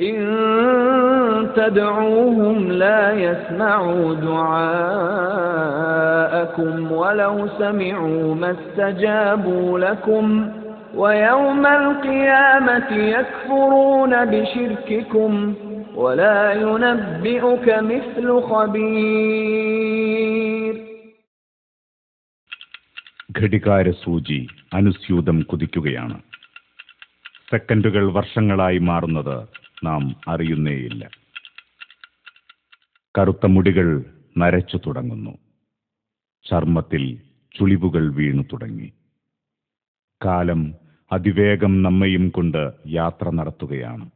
إن تدعوهم لا يسمعوا دعاءكم ولو سمعوا ما استجابوا لكم ويوم القيامة يكفرون بشرككم ولا ينبئك مثل خبير ഘടികാര സൂചി അനുസ്യൂതം കുതിക്കുകയാണ് സെക്കൻഡുകൾ വർഷങ്ങളായി മാറുന്നത് നാം അറിയുന്നേയില്ല. കറുത്ത മുടികൾ നരച്ചു തുടങ്ങുന്നു. ചർമ്മത്തിൽ ചുളിവുകൾ വീണു തുടങ്ങി. കാലം അതിവേഗം നമ്മയും കൊണ്ട് യാത്ര നടത്തുകയാണ്.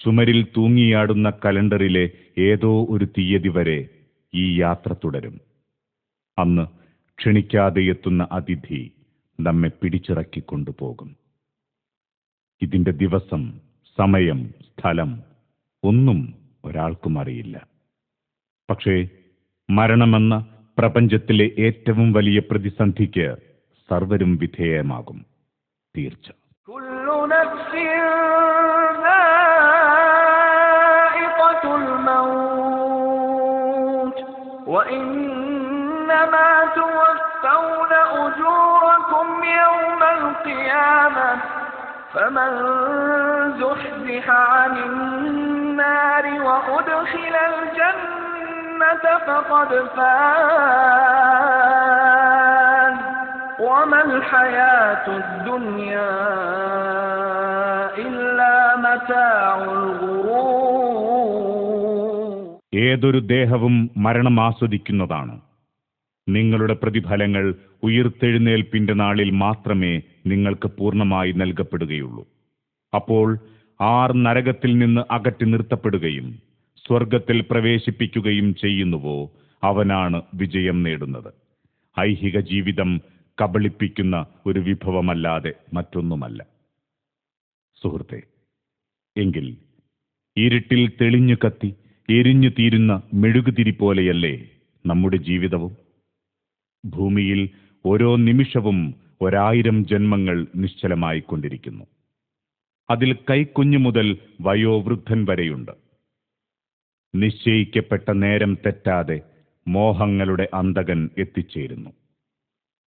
ചുമരിൽ തൂങ്ങിയാടുന്ന കലണ്ടറിലെ ഏതോ ഒരു തീയതി വരെ ഈ യാത്ര തുടരും. അന്ന് ക്ഷണിക്കാതെ എത്തുന്ന അതിഥി നമ്മെ പിടിച്ചിറക്കിക്കൊണ്ടുപോകും. ഇതിന്റെ ദിവസം സമയം സ്ഥലം ഒന്നും ഒരാൾക്കും അറിയില്ല പക്ഷേ മരണമെന്ന പ്രപഞ്ചത്തിലെ ഏറ്റവും വലിയ പ്രതിസന്ധിക്ക് സർവരും വിധേയമാകും തീർച്ച كل نفس ذائقة الموت وإنما توفون أجوركم يوم القيامة فمن زحزح عن النار وأدخل الجنة فقد فاز وما الحياة الدنيا إلا متاع الغرور ഏതൊരു ദേഹവും മരണം ആസ്വദിക്കുന്നതാണ് നിങ്ങളുടെ പ്രതിഫലങ്ങൾ ഉയർത്തെഴുന്നേൽപ്പിന്റെ നാളിൽ മാത്രമേ നിങ്ങൾക്ക് പൂർണമായി നൽകപ്പെടുകയുള്ളൂ. അപ്പോൾ ആർ നരകത്തിൽ നിന്ന് അകറ്റി നിർത്തപ്പെടുകയും സ്വർഗത്തിൽ പ്രവേശിപ്പിക്കുകയും ചെയ്യുന്നുവോ അവനാണ് വിജയം നേടുന്നത്. ഐഹിക ജീവിതം കബളിപ്പിക്കുന്ന ഒരു വിഭവമല്ലാതെ മറ്റൊന്നുമല്ല. സുഹൃത്തെ എങ്കിൽ ഇരുട്ടിൽ തെളിഞ്ഞു കത്തി എരിഞ്ഞു തീരുന്ന മെഴുകുതിരി പോലെയല്ലേ നമ്മുടെ ജീവിതവും? ഭൂമിയിൽ ഓരോ നിമിഷവും ഒരായിരം ജന്മങ്ങൾ നിശ്ചലമായിക്കൊണ്ടിരിക്കുന്നു അതിൽ കൈക്കുഞ്ഞു മുതൽ വയോവൃദ്ധൻ വരെയുണ്ട് നിശ്ചയിക്കപ്പെട്ട നേരം തെറ്റാതെ മോഹങ്ങളുടെ അന്തകൻ എത്തിച്ചേരുന്നു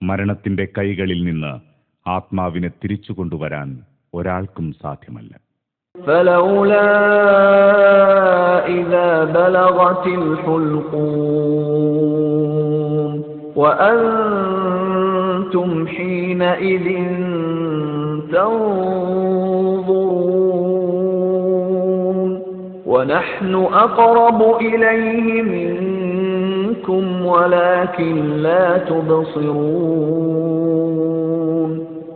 മരണത്തിന്റെ കൈകളിൽ നിന്ന് ആത്മാവിനെ തിരിച്ചു കൊണ്ടുവരാൻ ഒരാൾക്കും സാധ്യമല്ല فلولا إذا بلغت الحلقوم وأنتم حينئذ تنظرون ونحن أقرب إليه منكم ولكن لا تبصرون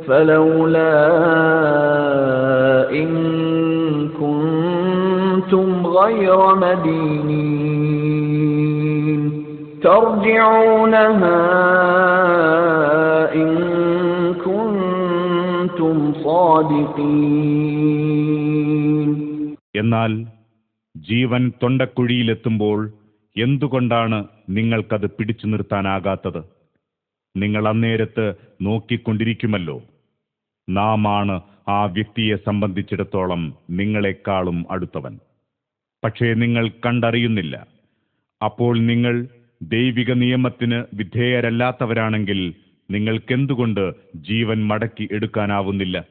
فلولا إن كنتم غير مدينين ترجعونها إن كنتم صادقين എന്നാൽ ജീവൻ തൊണ്ടക്കുഴിയിലെത്തുമ്പോൾ എന്തുകൊണ്ടാണ് നിങ്ങൾക്കത് പിടിച്ചു നിർത്താനാകാത്തത് നിങ്ങൾ അന്നേരത്ത് നോക്കിക്കൊണ്ടിരിക്കുമല്ലോ നാം ആണ് ആ വ്യക്തിയെ സംബന്ധിച്ചിടത്തോളം നിങ്ങളെക്കാളും അടുത്തവൻ പക്ഷേ നിങ്ങൾ കണ്ടറിയുന്നില്ല അപ്പോൾ നിങ്ങൾ ദൈവിക നിയമത്തിന് വിധേയരല്ലാത്തവരാണെങ്കിൽ നിങ്ങൾക്കെന്തുകൊണ്ട് ജീവൻ മടക്കി എടുക്കാനാവുന്നില്ല?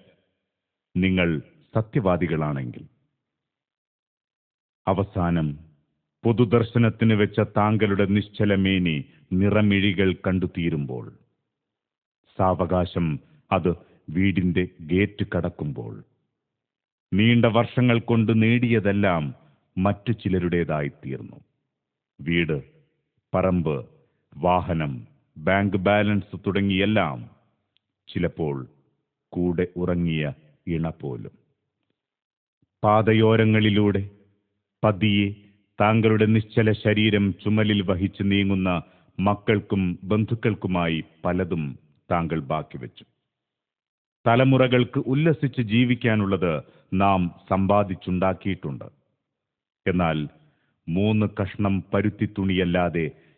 നിങ്ങൾ സത്യവാദികളാണെങ്കിൽ. അവസാനം പൊതുദർശനത്തിന് വെച്ച താങ്കളുടെ നിശ്ചലമേനി നിറമിഴികൾ കണ്ടുതീരുമ്പോൾ സാവകാശം അത് വീടിന്റെ ഗേറ്റ് കടക്കുമ്പോൾ നീണ്ട വർഷങ്ങൾ കൊണ്ട് നേടിയതെല്ലാം മറ്റു ചിലരുടേതായിത്തീർന്നു. വീട് പറമ്പ് വാഹനം ബാങ്ക് ബാലൻസ് തുടങ്ങിയെല്ലാം ചിലപ്പോൾ കൂടെ ഉറങ്ങിയ ഇണ പോലും. പാതയോരങ്ങളിലൂടെ പതിയെ താങ്കളുടെ നിശ്ചല ശരീരം ചുമലിൽ വഹിച്ച് നീങ്ങുന്ന മക്കൾക്കും ബന്ധുക്കൾക്കുമായി പലതും താങ്കൾ ബാക്കി വെച്ചു. തലമുറകൾക്ക് ഉല്ലസിച്ച് ജീവിക്കാനുള്ളത് നാം സമ്പാദിച്ചുണ്ടാക്കിയിട്ടുണ്ട്. എന്നാൽ മൂന്ന് കഷ്ണം പരുത്തി തുണിയല്ലാതെ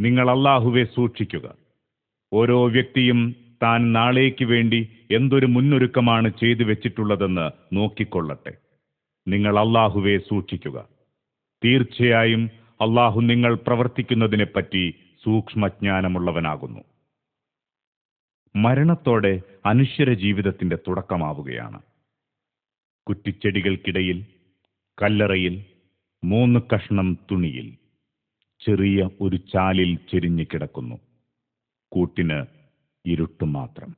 നിങ്ങൾ അള്ളാഹുവെ സൂക്ഷിക്കുക. ഓരോ വ്യക്തിയും താൻ നാളേക്ക് വേണ്ടി എന്തൊരു മുന്നൊരുക്കമാണ് ചെയ്തു വെച്ചിട്ടുള്ളതെന്ന് നോക്കിക്കൊള്ളട്ടെ. നിങ്ങൾ അള്ളാഹുവെ സൂക്ഷിക്കുക. തീർച്ചയായും അള്ളാഹു നിങ്ങൾ പ്രവർത്തിക്കുന്നതിനെപ്പറ്റി സൂക്ഷ്മജ്ഞാനമുള്ളവനാകുന്നു. മരണത്തോടെ അനുശ്വര ജീവിതത്തിന്റെ തുടക്കമാവുകയാണ്. കുറ്റിച്ചെടികൾക്കിടയിൽ കല്ലറയിൽ മൂന്ന് കഷ്ണം തുണിയിൽ. ചെറിയ ഒരു ചാലിൽ ചെരിഞ്ഞു കിടക്കുന്നു. കൂട്ടിന് ഇരുട്ടു മാത്രം.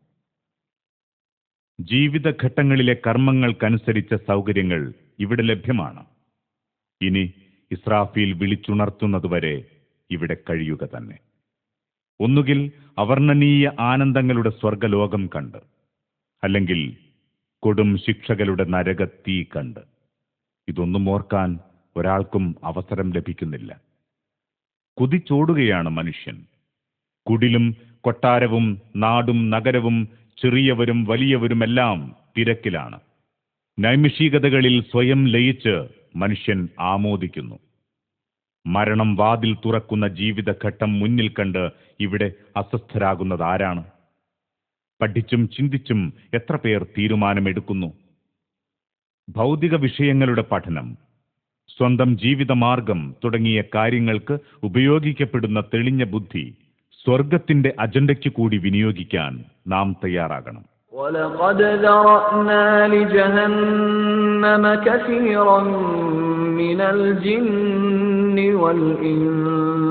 ജീവിതഘട്ടങ്ങളിലെ കർമ്മങ്ങൾക്കനുസരിച്ച സൗകര്യങ്ങൾ ഇവിടെ ലഭ്യമാണ്. ഇനി ഇസ്രാഫീൽ വിളിച്ചുണർത്തുന്നതുവരെ ഇവിടെ കഴിയുക തന്നെ. ഒന്നുകിൽ അവർണനീയ ആനന്ദങ്ങളുടെ സ്വർഗലോകം കണ്ട് അല്ലെങ്കിൽ കൊടും ശിക്ഷകളുടെ നരകത്തീ കണ്ട്. ഇതൊന്നും ഓർക്കാൻ ഒരാൾക്കും അവസരം ലഭിക്കുന്നില്ല. കുതിച്ചോടുകയാണ് മനുഷ്യൻ. കുടിലും കൊട്ടാരവും നാടും നഗരവും ചെറിയവരും വലിയവരുമെല്ലാം തിരക്കിലാണ്. നൈമിഷികതകളിൽ സ്വയം ലയിച്ച് മനുഷ്യൻ ആമോദിക്കുന്നു. മരണം വാതിൽ തുറക്കുന്ന ജീവിതഘട്ടം മുന്നിൽ കണ്ട് ഇവിടെ അസ്വസ്ഥരാകുന്നത് ആരാണ് പഠിച്ചും ചിന്തിച്ചും എത്ര പേർ തീരുമാനമെടുക്കുന്നു? ഭൗതിക വിഷയങ്ങളുടെ പഠനം സ്വന്തം ജീവിതമാർഗം തുടങ്ങിയ കാര്യങ്ങൾക്ക് ഉപയോഗിക്കപ്പെടുന്ന തെളിഞ്ഞ ബുദ്ധി സ്വർഗത്തിന്റെ അജണ്ടയ്ക്ക് കൂടി വിനിയോഗിക്കാൻ നാം തയ്യാറാകണം ولقد ذرأنا لجهنم كثيرا من الجن والإنس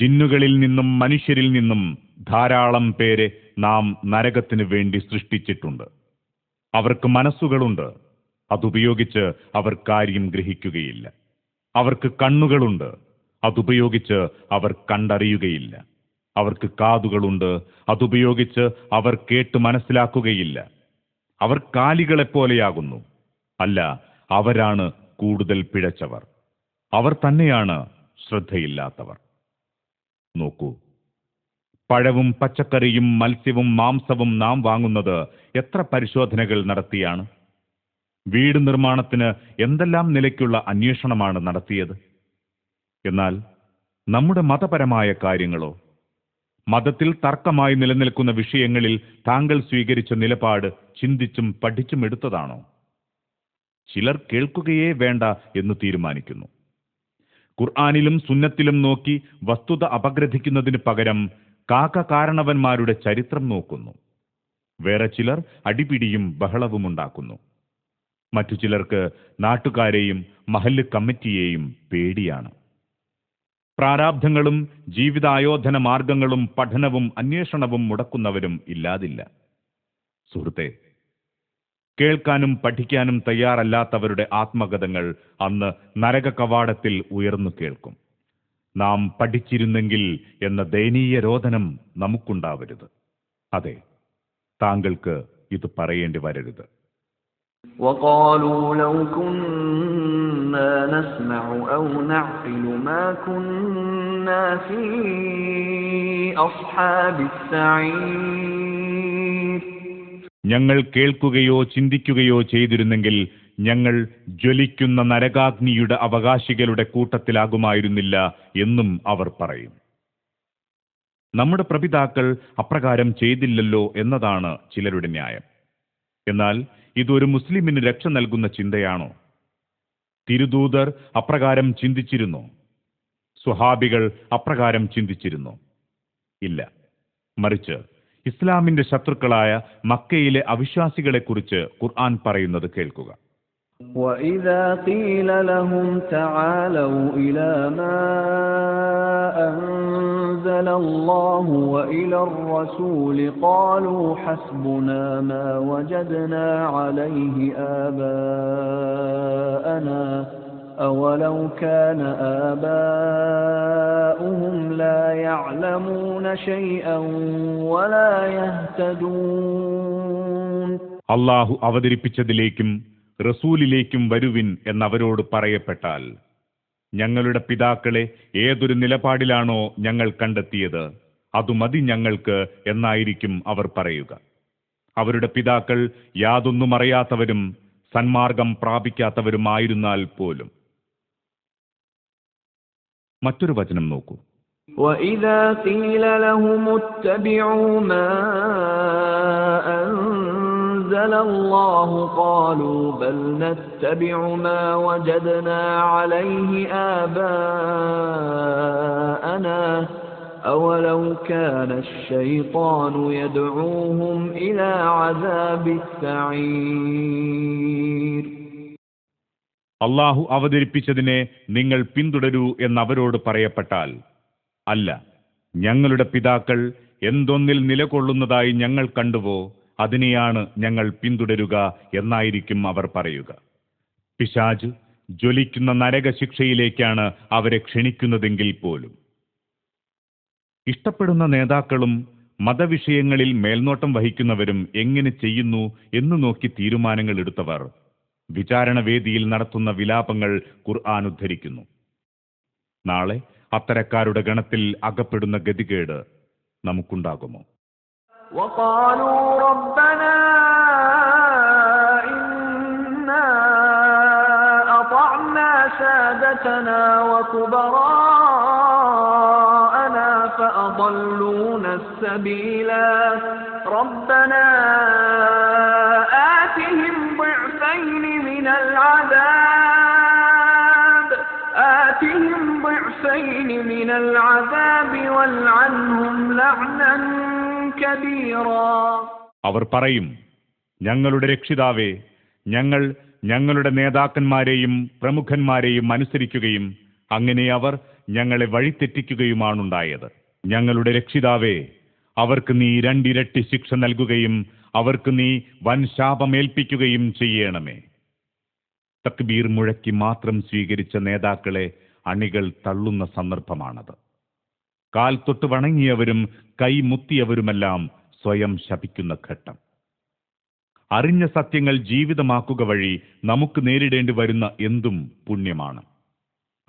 ജിന്നുകളിൽ നിന്നും മനുഷ്യരിൽ നിന്നും ധാരാളം പേരെ നാം നരകത്തിനു വേണ്ടി സൃഷ്ടിച്ചിട്ടുണ്ട്. അവർക്ക് മനസ്സുകളുണ്ട്. അതുപയോഗിച്ച് അവർ കാര്യം ഗ്രഹിക്കുകയില്ല. അവർക്ക് കണ്ണുകളുണ്ട്. അതുപയോഗിച്ച് അവർ കണ്ടറിയുകയില്ല. അവർക്ക് കാതുകളുണ്ട്. അതുപയോഗിച്ച് അവർ കേട്ട് മനസ്സിലാക്കുകയില്ല. അവർ കാലികളെപ്പോലെയാകുന്നു. അല്ല അവരാണ് കൂടുതൽ പിഴച്ചവർ. അവർ തന്നെയാണ് ശ്രദ്ധയില്ലാത്തവർ. നോക്കൂ. പഴവും പച്ചക്കറിയും മത്സ്യവും മാംസവും നാം വാങ്ങുന്നത് എത്ര പരിശോധനകൾ നടത്തിയാണ്? വീട് നിർമ്മാണത്തിന് എന്തെല്ലാം നിലയ്ക്കുള്ള അന്വേഷണമാണ് നടത്തിയത്? എന്നാൽ നമ്മുടെ മതപരമായ കാര്യങ്ങളോ മതത്തിൽ തർക്കമായി നിലനിൽക്കുന്ന വിഷയങ്ങളിൽ താങ്കൾ സ്വീകരിച്ച നിലപാട് ചിന്തിച്ചും പഠിച്ചും എടുത്തതാണോ? ചിലർ കേൾക്കുകയേ വേണ്ട എന്ന് തീരുമാനിക്കുന്നു. ഖുർആാനിലും സുന്നത്തിലും നോക്കി വസ്തുത അപഗ്രഥിക്കുന്നതിന് പകരം കാക്ക കാരണവന്മാരുടെ ചരിത്രം നോക്കുന്നു. വേറെ ചിലർ അടിപിടിയും ബഹളവും ഉണ്ടാക്കുന്നു. മറ്റു ചിലർക്ക് നാട്ടുകാരെയും മഹല്ല് കമ്മിറ്റിയെയും പേടിയാണ്. പ്രാരാബ്ധങ്ങളും ജീവിതായോധന മാർഗങ്ങളും പഠനവും അന്വേഷണവും മുടക്കുന്നവരും ഇല്ലാതില്ല. സുഹൃത്തെ കേൾക്കാനും പഠിക്കാനും തയ്യാറല്ലാത്തവരുടെ ആത്മകഥകൾ അന്ന് നരക കവാടത്തിൽ ഉയർന്നു കേൾക്കും നാം പഠിച്ചിരുന്നെങ്കിൽ എന്ന ദയനീയ രോദനം നമുക്കുണ്ടാവരുത് അതെ താങ്കൾക്ക് ഇത് പറയേണ്ടി വരരുത് وقالوا لو كنا نسمع أو نعقل ما كنا في أصحاب السعير ഞങ്ങൾ കേൾക്കുകയോ ചിന്തിക്കുകയോ ചെയ്തിരുന്നെങ്കിൽ ഞങ്ങൾ ജ്വലിക്കുന്ന നരകാഗ്നിയുടെ അവകാശികളുടെ കൂട്ടത്തിലാകുമായിരുന്നില്ല എന്നും അവർ പറയും. നമ്മുടെ പ്രപിതാക്കൾ അപ്രകാരം ചെയ്തില്ലല്ലോ എന്നതാണ് ചിലരുടെ ന്യായം. എന്നാൽ ഇതൊരു മുസ്ലിമിന് രക്ഷ നൽകുന്ന ചിന്തയാണോ? തിരുദൂതർ അപ്രകാരം ചിന്തിച്ചിരുന്നു? സുഹാബികൾ അപ്രകാരം ചിന്തിച്ചിരുന്നു? ഇല്ല. മറിച്ച് ഇസ്ലാമിന്റെ ശത്രുക്കളായ മക്കയിലെ അവിശ്വാസികളെക്കുറിച്ച് ഖുർആൻ പറയുന്നത് കേൾക്കുക وإذا قيل لهم تعالوا إلى ما أنزل الله وإلى الرسول قالوا حسبنا ما وجدنا عليه آباءنا أولو كان آباؤهم لا يعلمون شيئا ولا يهتدون അള്ളാഹു അവതരിപ്പിച്ചതിലേക്കും റസൂലിലേക്കും വരുവിൻ എന്നവരോട് പറയപ്പെട്ടാൽ ഞങ്ങളുടെ പിതാക്കളെ ഏതൊരു നിലപാടിലാണോ ഞങ്ങൾ കണ്ടെത്തിയത് അതു മതി ഞങ്ങൾക്ക് എന്നായിരിക്കും അവർ പറയുക അവരുടെ പിതാക്കൾ യാതൊന്നും അറിയാത്തവരും സന്മാർഗം പ്രാപിക്കാത്തവരുമായിരുന്നാൽ പോലും മറ്റൊരു വചനം നോക്കൂ وإذا قيل لهم اتبعوا ما أنزل الله قالوا بل نتبع ما وجدنا عليه آباءنا أولو كان الشيطان يدعوهم إلى عذاب السعير അള്ളാഹു അവതരിപ്പിച്ചതിനെ നിങ്ങൾ പിന്തുടരൂ എന്നവരോട് പറയപ്പെട്ടാൽ അല്ല ഞങ്ങളുടെ പിതാക്കൾ എന്തൊന്നിൽ നിലകൊള്ളുന്നതായി ഞങ്ങൾ കണ്ടുവോ അതിനെയാണ് ഞങ്ങൾ പിന്തുടരുക എന്നായിരിക്കും അവർ പറയുക. പിശാജ് ജ്വലിക്കുന്ന നരകശിക്ഷയിലേക്കാണ് അവരെ ക്ഷണിക്കുന്നതെങ്കിൽ പോലും. ഇഷ്ടപ്പെടുന്ന നേതാക്കളും മതവിഷയങ്ങളിൽ മേൽനോട്ടം വഹിക്കുന്നവരും എങ്ങനെ ചെയ്യുന്നു എന്ന് നോക്കി തീരുമാനങ്ങൾ എടുത്തവർ വിചാരണവേദിയിൽ നടത്തുന്ന വിലാപങ്ങൾ ഖുർആൻ ഉദ്ധരിക്കുന്നു നാളെ അത്തരക്കാരുടെ ഗണത്തിൽ അകപ്പെടുന്ന ഗതികേട് നമുക്കുണ്ടാകുമോ وقالوا ربنا إنا أطعنا سادتنا وكبراءنا فأضلونا السبيلا ربنا آتهم ضعفين من العذاب آتهم ضعفين من العذاب والعنهم لعنا كبيرا അവർ പറയും ഞങ്ങളുടെ രക്ഷിതാവേ ഞങ്ങൾ ഞങ്ങളുടെ നേതാക്കന്മാരെയും പ്രമുഖന്മാരെയും അനുസരിക്കുകയും അങ്ങനെ അവർ ഞങ്ങളെ വഴിതെറ്റിക്കുകയുമാണുണ്ടായത് ഞങ്ങളുടെ രക്ഷിതാവേ അവർക്ക് നീ രണ്ടിരട്ടി ശിക്ഷ നൽകുകയും അവർക്ക് നീ വൻ ശാപമേൽപ്പിക്കുകയും ചെയ്യണമേ തക്ബീർ മുഴക്കി മാത്രം സ്വീകരിച്ച നേതാക്കളെ അണികൾ തള്ളുന്ന സന്ദർഭമാണത്. കാൽ തൊട്ട് വണങ്ങിയവരും കൈമുത്തിയവരുമെല്ലാം സ്വയം ശപിക്കുന്ന ഘട്ടം. അറിഞ്ഞ സത്യങ്ങൾ ജീവിതമാക്കുക വഴി നമുക്ക് നേരിടേണ്ടി വരുന്ന എന്തും പുണ്യമാണ്.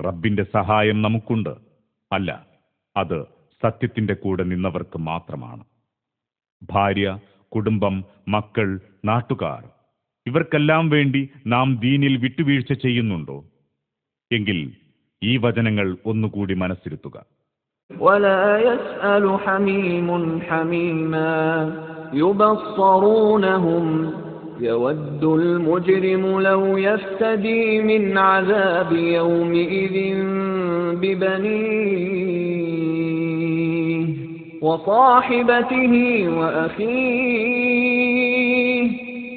റബ്ബിന്റെ സഹായം നമുക്കുണ്ട്. അല്ല അത് സത്യത്തിന്റെ കൂടെ നിന്നവർക്ക് മാത്രമാണ്. ഭാര്യ കുടുംബം മക്കൾ നാട്ടുകാർ ഇവർക്കെല്ലാം വേണ്ടി നാം ദീനിൽ വിട്ടുവീഴ്ച ചെയ്യുന്നുണ്ടോ എങ്കിൽ ഈ വചനങ്ങൾ ഒന്നുകൂടി മനസ്സിരുത്തുക ولا يسأل حميم حميما يبصرونهم يود المجرم لو يفتدي من عذاب يومئذ ببنيه وصاحبته وأخيه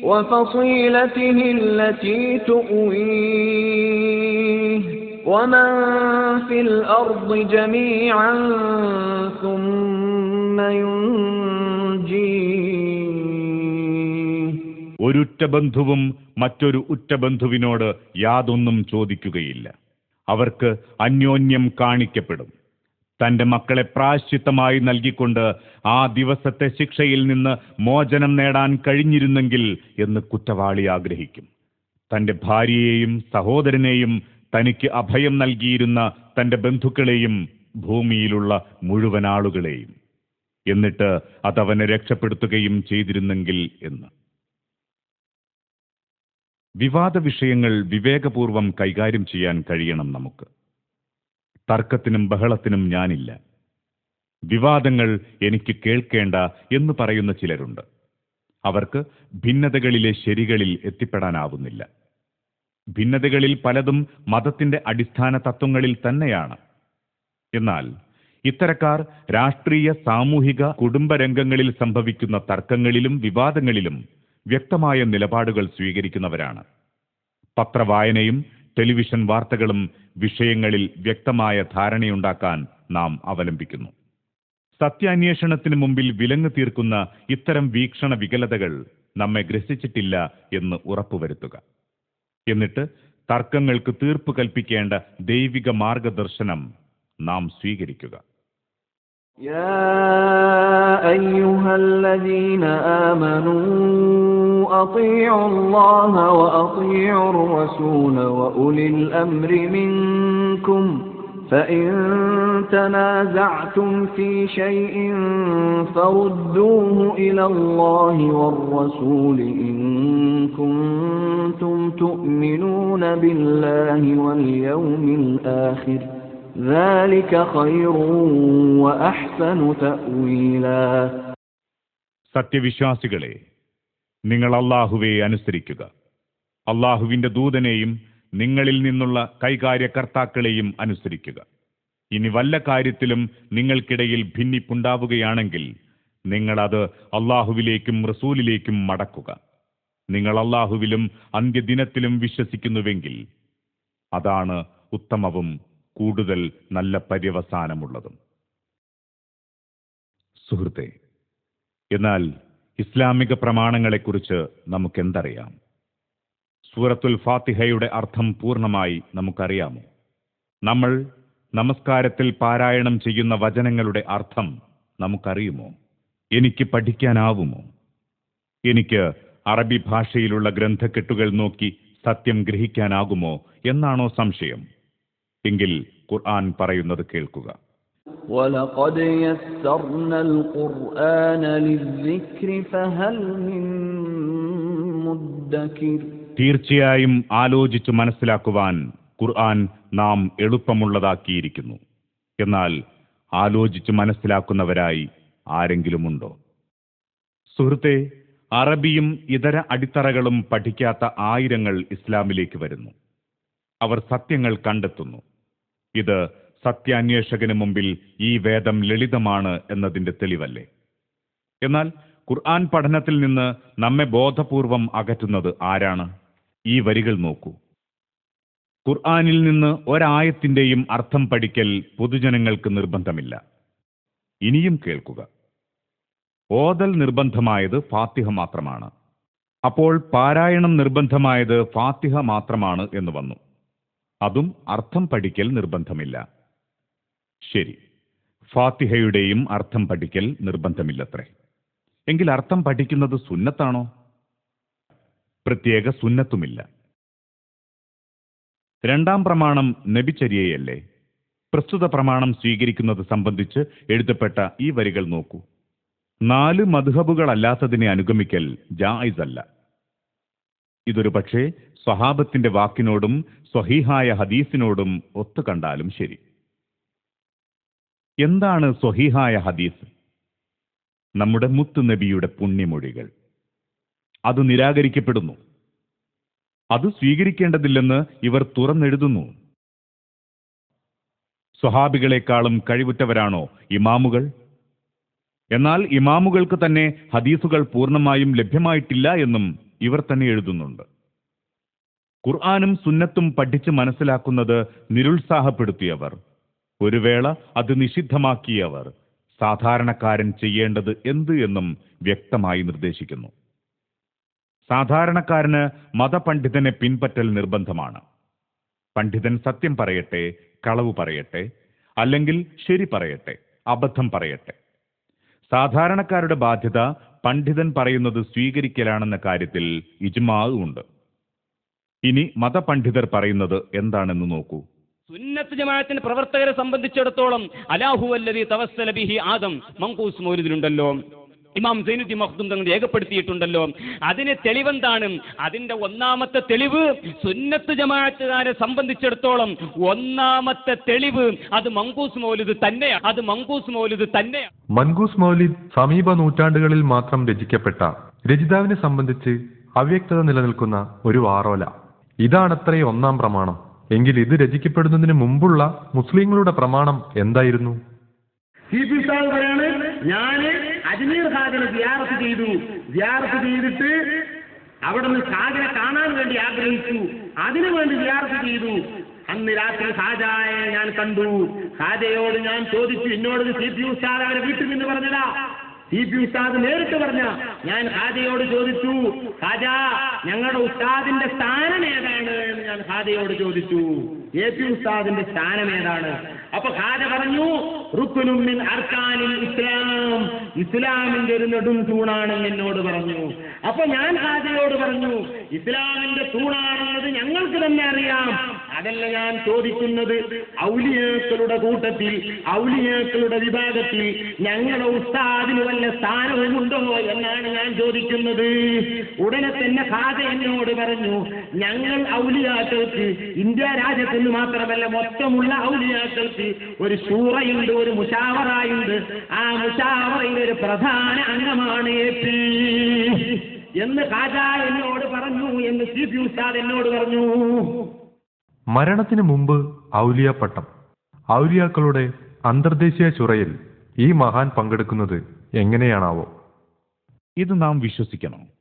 وفصيلته التي تؤويه ومن في الأرض جميعا ثم ينجيه ഒരുറ്റ ബന്ധുവും മറ്റൊരു ഉറ്റ ബന്ധുവിനോട് യാതൊന്നും ചോദിക്കുകയില്ല അവർക്ക് അന്യോന്യം കാണിക്കപ്പെടും തന്റെ മക്കളെ പ്രാശ്ചിത്തമായി നൽകിക്കൊണ്ട് ആ ദിവസത്തെ ശിക്ഷയിൽ നിന്ന് മോചനം നേടാൻ കഴിഞ്ഞിരുന്നെങ്കിൽ എന്ന് കുറ്റവാളി ആഗ്രഹിക്കും. തന്റെ ഭാര്യയെയും സഹോദരനെയും തനിക്ക് അഭയം നൽകിയിരുന്ന തന്റെ ബന്ധുക്കളെയും ഭൂമിയിലുള്ള മുഴുവൻ ആളുകളെയും. എന്നിട്ട് അതവനെ രക്ഷപ്പെടുത്തുകയും ചെയ്തിരുന്നെങ്കിൽ എന്ന്. വിവാദ വിഷയങ്ങൾ വിവേകപൂർവം കൈകാര്യം ചെയ്യാൻ കഴിയണം നമുക്ക്. തർക്കത്തിനും ബഹളത്തിനും ഞാനില്ല. വിവാദങ്ങൾ എനിക്ക് കേൾക്കേണ്ട എന്ന് പറയുന്ന ചിലരുണ്ട്. അവർക്ക് ഭിന്നതകളിലെ ശരികളിൽ എത്തിപ്പെടാനാവുന്നില്ല. ഭിന്നതകളിൽ പലതും മതത്തിന്റെ അടിസ്ഥാന തത്വങ്ങളിൽ തന്നെയാണ്. എന്നാൽ ഇത്തരക്കാർ രാഷ്ട്രീയ സാമൂഹിക കുടുംബ രംഗങ്ങളിൽ സംഭവിക്കുന്ന തർക്കങ്ങളിലും വിവാദങ്ങളിലും വ്യക്തമായ നിലപാടുകൾ സ്വീകരിക്കുന്നവരാണ്. പത്രവായനയും ടെലിവിഷൻ വാർത്തകളും വിഷയങ്ങളിൽ വ്യക്തമായ ധാരണയുണ്ടാക്കാൻ നാം അവലംബിക്കുന്നു സത്യാന്വേഷണത്തിന് മുമ്പിൽ വിലങ്ങ് തീർക്കുന്ന ഇത്തരം വീക്ഷണ വികലതകൾ നമ്മെ ഗ്രസിച്ചിട്ടില്ല എന്ന് ഉറപ്പുവരുത്തുക എന്നിട്ട് തർക്കങ്ങൾക്ക് തീർപ്പ് കൽപ്പിക്കേണ്ട ദൈവിക മാർഗദർശനം നാം സ്വീകരിക്കുക يا أيها الذين آمنوا أطيعوا الله وأطيعوا الرسول وأولي الأمر منكم فإن تنازعتم في شيء فردوه إلى الله والرسول إن كنتم تؤمنون بالله واليوم الآخر ذلك خير وأحسن تأويلا സത്യവിശ്വാസികളെ നിങ്ങൾ അള്ളാഹുവെ അനുസരിക്കുക. അള്ളാഹുവിന്റെ ദൂതനെയും നിങ്ങളിൽ നിന്നുള്ള കൈകാര്യകർത്താക്കളെയും അനുസരിക്കുക. ഇനി വല്ല കാര്യത്തിലും നിങ്ങൾക്കിടയിൽ ഭിന്നിപ്പുണ്ടാവുകയാണെങ്കിൽ നിങ്ങൾ അത് അള്ളാഹുവിലേക്കും റസൂലിലേക്കും മടക്കുക. നിങ്ങൾ അള്ളാഹുവിലും അന്ത്യദിനത്തിലും വിശ്വസിക്കുന്നുവെങ്കിൽ അതാണ് ഉത്തമവും കൂടുതൽ നല്ല പര്യവസാനമുള്ളതും. സുഹൃത്തെ എന്നാൽ ഇസ്ലാമിക പ്രമാണങ്ങളെക്കുറിച്ച് നമുക്കെന്തറിയാം? സൂറത്തുൽ ഫാത്തിഹയുടെ അർത്ഥം പൂർണമായി നമുക്കറിയാമോ? നമ്മൾ നമസ്കാരത്തിൽ പാരായണം ചെയ്യുന്ന വചനങ്ങളുടെ അർത്ഥം നമുക്കറിയുമോ? എനിക്ക് പഠിക്കാനാവുമോ? എനിക്ക് അറബി ഭാഷയിലുള്ള ഗ്രന്ഥക്കെട്ടുകൾ നോക്കി സത്യം ഗ്രഹിക്കാനാകുമോ? എന്നാണോ സംശയം? എങ്കിൽ ഖുർആൻ പറയുന്നത് കേൾക്കുക. ولقد يسرنا القرآن للذكر فهل من مدكر തീർച്ചയായും ആലോചിച്ചു മനസ്സിലാക്കുവാൻ ഖുർആൻ നാം എളുപ്പമുള്ളതാക്കിയിരിക്കുന്നു എന്നാൽ ആലോചിച്ച് മനസ്സിലാക്കുന്നവരായി ആരെങ്കിലുമുണ്ടോ സുഹൃത്തെ അറബിയും ഇതര അടിത്തറകളും പഠിക്കാത്ത ആയിരങ്ങൾ ഇസ്ലാമിലേക്ക് വരുന്നു അവർ സത്യങ്ങൾ കണ്ടെത്തുന്നു ഇത് സത്യാന്വേഷകന് മുമ്പിൽ ഈ വേദം ലളിതമാണ് എന്നതിന്റെ തെളിവല്ലേ? എന്നാൽ ഖുർആൻ പഠനത്തിൽ നിന്ന് നമ്മെ ബോധപൂർവം അകറ്റുന്നത് ആരാണ്? ഈ വരികൾ നോക്കൂ. ഖുർആനിൽ നിന്ന് ഒരായത്തിന്റെയും അർത്ഥം പഠിക്കൽ പൊതുജനങ്ങൾക്ക് നിർബന്ധമില്ല. ഇനിയും കേൾക്കുക. ഓതൽ നിർബന്ധമായത് ഫാത്തിഹ മാത്രമാണ്. അപ്പോൾ പാരായണം നിർബന്ധമായത് ഫാത്തിഹ മാത്രമാണ് എന്ന് വന്നു. അതും അർത്ഥം പഠിക്കൽ നിർബന്ധമില്ല. ശരി. ഫാത്തിഹയുടെയും അർത്ഥം പഠിക്കൽ നിർബന്ധമില്ലത്രേ. എങ്കിൽ അർത്ഥം പഠിക്കുന്നത് സുന്നത്താണോ? പ്രത്യേക സുന്നത്തുമില്ല. രണ്ടാം പ്രമാണം നബിചര്യയല്ലേ? പ്രസ്തുത പ്രമാണം സ്വീകരിക്കുന്നത് സംബന്ധിച്ച് എഴുതപ്പെട്ട ഈ വരികൾ നോക്കൂ. നാല് മധുഹബുകളല്ലാത്തതിനെ അനുഗമിക്കൽ ജായിസ് അല്ല ഇതൊരു പക്ഷേ സ്വഹാബത്തിന്റെ വാക്കിനോടും സ്വഹീഹായ ഹദീസിനോടും ഒത്തു കണ്ടാലും ശരി. എന്താണ് സ്വഹീഹായ ഹദീസ്? നമ്മുടെ മുത്തു നബിയുടെ പുണ്യമൊഴികൾ. അത് നിരാകരിക്കപ്പെടുന്നു. അത് സ്വീകരിക്കേണ്ടതില്ലെന്ന് ഇവർ തുറന്നെഴുതുന്നു. സ്വഹാബികളെക്കാളും കഴിവുറ്റവരാണോ ഇമാമുകൾ? എന്നാൽ ഇമാമുകൾക്ക് തന്നെ ഹദീസുകൾ പൂർണമായും ലഭ്യമായിട്ടില്ല എന്നും ഇവർ തന്നെ എഴുതുന്നുണ്ട്. ഖുർആാനും സുന്നത്തും പഠിച്ച് മനസ്സിലാക്കുന്നത് നിരുത്സാഹപ്പെടുത്തിയവർ. ഒരു വേള അത് നിഷിദ്ധമാക്കിയവർ സാധാരണക്കാരൻ ചെയ്യേണ്ടത് എന്ത് എന്നും വ്യക്തമായി നിർദ്ദേശിക്കുന്നു. സാധാരണക്കാരന് മതപണ്ഡിതനെ പിൻപറ്റൽ നിർബന്ധമാണ്. പണ്ഡിതൻ സത്യം പറയട്ടെ കളവ് പറയട്ടെ അല്ലെങ്കിൽ ശരി പറയട്ടെ അബദ്ധം പറയട്ടെ. സാധാരണക്കാരുടെ ബാധ്യത പണ്ഡിതൻ പറയുന്നത് സ്വീകരിക്കലാണെന്ന കാര്യത്തിൽ ഇജ്മാവ് ഉണ്ട്. ഇനി മതപണ്ഡിതർ പറയുന്നത് എന്താണെന്ന് നോക്കൂ. സുന്നത്ത് ജമാഅത്തിന്റെ പ്രവർത്തകരെ സംബന്ധിച്ചിടത്തോളം അലാഹു അല്ലതി തവസ്സല ബിഹി ആദം മങ്കൂസ് മൗലിദിലുണ്ടല്ലോ. ഇമാം സൈനുദ്ദീൻ മഖ്ദൂം തങ്ങൾ രേഖപ്പെടുത്തിയിട്ടുണ്ടല്ലോ അതിന് തെളിവെന്താണ്? അതിന്റെ ഒന്നാമത്തെ തെളിവ് സുന്നത്ത് ജമാഅത്തുകാരെ സംബന്ധിച്ചിടത്തോളം ഒന്നാമത്തെ തെളിവ് അത് മങ്കൂസ് മൗലിദ് തന്നെയാണ്. അത് മങ്കൂസ് മൗലിദ് തന്നെയാണ്. മങ്കൂസ് മൗലിദ് സമീപ നൂറ്റാണ്ടുകളിൽ മാത്രം രചിക്കപ്പെട്ട രചിതാവിനെ സംബന്ധിച്ച് അവ്യക്തത നിലനിൽക്കുന്ന ഒരു വാറോല ഇതാണത്രേ ഒന്നാം പ്രമാണം. എങ്കിൽ ഇത് രചിക്കപ്പെടുന്നതിന് മുമ്പുള്ള മുസ്ലിങ്ങളുടെ പ്രമാണം എന്തായിരുന്നു? സി സാഹ് പറയാണ് ഞാൻ ചെയ്തിട്ട് അവിടെ നിന്ന് ഷാഹിനെ കാണാൻ വേണ്ടി ആഗ്രഹിച്ചു. അതിനു വേണ്ടി വിയാർത്ത് ചെയ്തു. അന്ന് രാത്രി ഖാജായെ ഞാൻ കണ്ടു. സാജയോട് ഞാൻ ചോദിച്ചു എന്നോട് സി പി ഉസ്താദ് അവരെ വീട്ടിൽ നിന്ന് പറഞ്ഞതാ? സി പി ഉസ്താദ് നേരിട്ട് പറഞ്ഞ ഞാൻ ഹാദിയോട് ചോദിച്ചു ഹാജ ഞങ്ങളുടെ ഉസ്താദിന്റെ സ്ഥാനം ഏതാണ് എന്ന് ഞാൻ ഹാദിയോട് ചോദിച്ചു. എ പി ഉസ്താദിന്റെ സ്ഥാനം ഏതാണ്? അപ്പൊ ഹാജ പറഞ്ഞു റുക്കുനും മിൻ അർക്കാനിൽ ഇസ്ലാം. ഇസ്ലാമിന്റെ ഒരു നെടും തൂണാണെന്ന് എന്നോട് പറഞ്ഞു. അപ്പൊ ഞാൻ ഹാജയോട് പറഞ്ഞു ഇസ്ലാമിന്റെ തൂണാണെന്നത് ഞങ്ങൾക്ക് തന്നെ അറിയാം. അതല്ല ഞാൻ ചോദിക്കുന്നത് ഔലിയേക്കളുടെ കൂട്ടത്തിൽ ഔലിയേക്കളുടെ വിഭാഗത്തിൽ ഞങ്ങളുടെ ഉസ്താദിന് വല്ല സ്ഥാനവുമുണ്ടോ എന്നാണ് ഞാൻ ചോദിക്കുന്നത്. ഉടനെ തന്നെ ഹാജ എന്നോട് പറഞ്ഞു ഞങ്ങൾ ഔലിയാക്കൾക്ക് ഇന്ത്യ രാജ്യത്തിന് മാത്രമല്ല മൊത്തമുള്ള ഔലിയാക്കൾക്ക് ഒരു ഷൂറയുണ്ട് ഒരു മുഷാവറയുണ്ട്. ആ മുഷാവറയിൽ ഒരു പ്രധാന അംഗമാണ് എ എന്ന് ഖാജ എന്നോട് പറഞ്ഞു എന്ന് സി പി ഉസ്താദ് എന്നോട് പറഞ്ഞു. മരണത്തിന് മുമ്പ് ഔലിയ പട്ടം. ഔലിയാക്കളുടെ അന്തർദേശീയ ചുറയിൽ ഈ മഹാൻ പങ്കെടുക്കുന്നത് എങ്ങനെയാണാവോ? ഇത് നാം വിശ്വസിക്കണം.